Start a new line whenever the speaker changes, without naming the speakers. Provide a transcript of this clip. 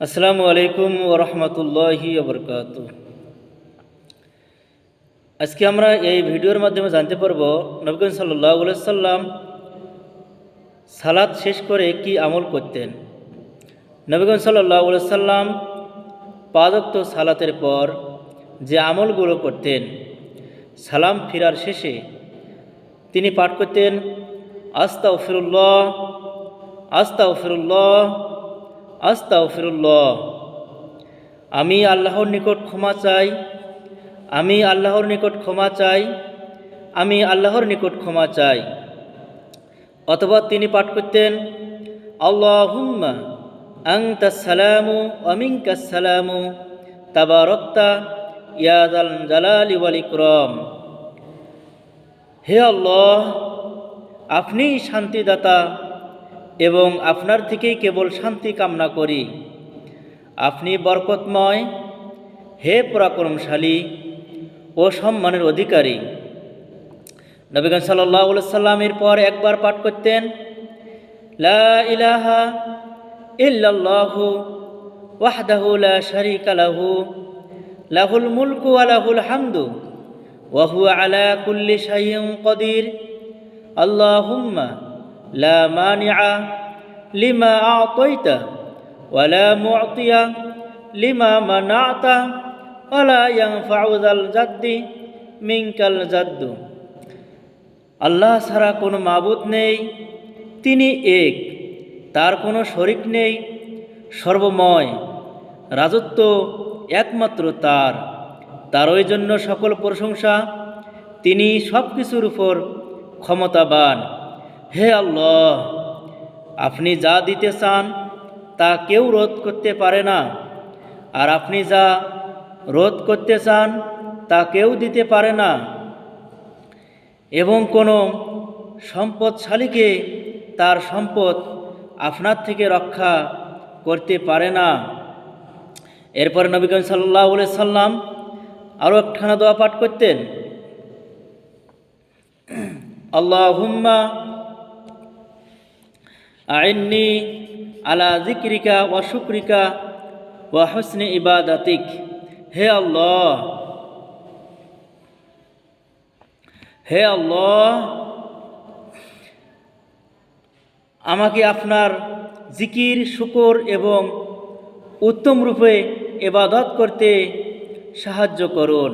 আসসালামু আলাইকুম ওরহমতুল্লাহি বরকাত আজকে আমরা এই ভিডিওর মাধ্যমে জানতে পারব নবীন সাল্লাহ সাল্লাম সালাদ শেষ করে কি আমল করতেন। নবীগঞ্জ সাল্লাহ সাল্লাম পাদক্ত সালাতের পর যে আমলগুলো করতেন, সালাম ফিরার শেষে তিনি পাঠ করতেন আস্তা ফিরুল্লাহ আস্তা ফিরুল্লাহ আস্তাগফিরুল্লাহ। আমি আল্লাহর নিকট ক্ষমা চাই, আমি আল্লাহর নিকট ক্ষমা চাই, আমি আল্লাহর নিকট ক্ষমা চাই। অথবা তিনি পাঠ করতেন, আল্লাহুম্মা আংতা সালামু অমিঙ্কা সালামু, তাবারক্তা ইয়াদাল জালালি ওয়াল ইকরাম। হে আল্লাহ, আপনিই শান্তিদাতা এবং আপনার থেকেই কেবল শান্তি কামনা করি। আপনি বরকতময়, হে পরাক্রমশালী ও সম্মানের অধিকারী। নবীগঞ্জ সাল্লাহ সাল্লামের পর একবার পাঠ করতেন, লা ইলাহা লা লাহু মুলকু আলা কুল্লি কদির। আল্লাহুম্মা لا مانع لما أعطيت ولا معطي لما منعت ولا ينفع ذا الجد منك الجد আল্লাহ ছাড়া কোনো মাবুদ নেই তিনি এক তার কোনো শরিক নেই সর্বময় রাজত্ব একমাত্র তার তারই জন্য সকল প্রশংসা তিনি সব কিছুর উপর ক্ষমতাবান হে আল্লাহ, আপনি যা দিতে চান, তা কেউ রোধ করতে পারে না। আর আপনি যা রোধ করতে চান, তা কেউ দিতে পারে না। এবং কোনো সম্পদশালীকে তার সম্পদ আপনার থেকে রক্ষা করতে পারে না। এরপর নবীগঞ্জ সাল্লাহ সাল্লাম আরও একখানা দোয়া পাঠ করতেন। আল্লাহ হুম্মা আইন্নি আলা জিক্রিকা ওয়া শুক্রিকা ওয়া হুসনি ইবাদাতিক। হে আল্লাহ হে আল্লাহ, আমাকে আপনার জিকির, শুকর এবং উত্তম রূপে এবাদত করতে সাহায্য করুন।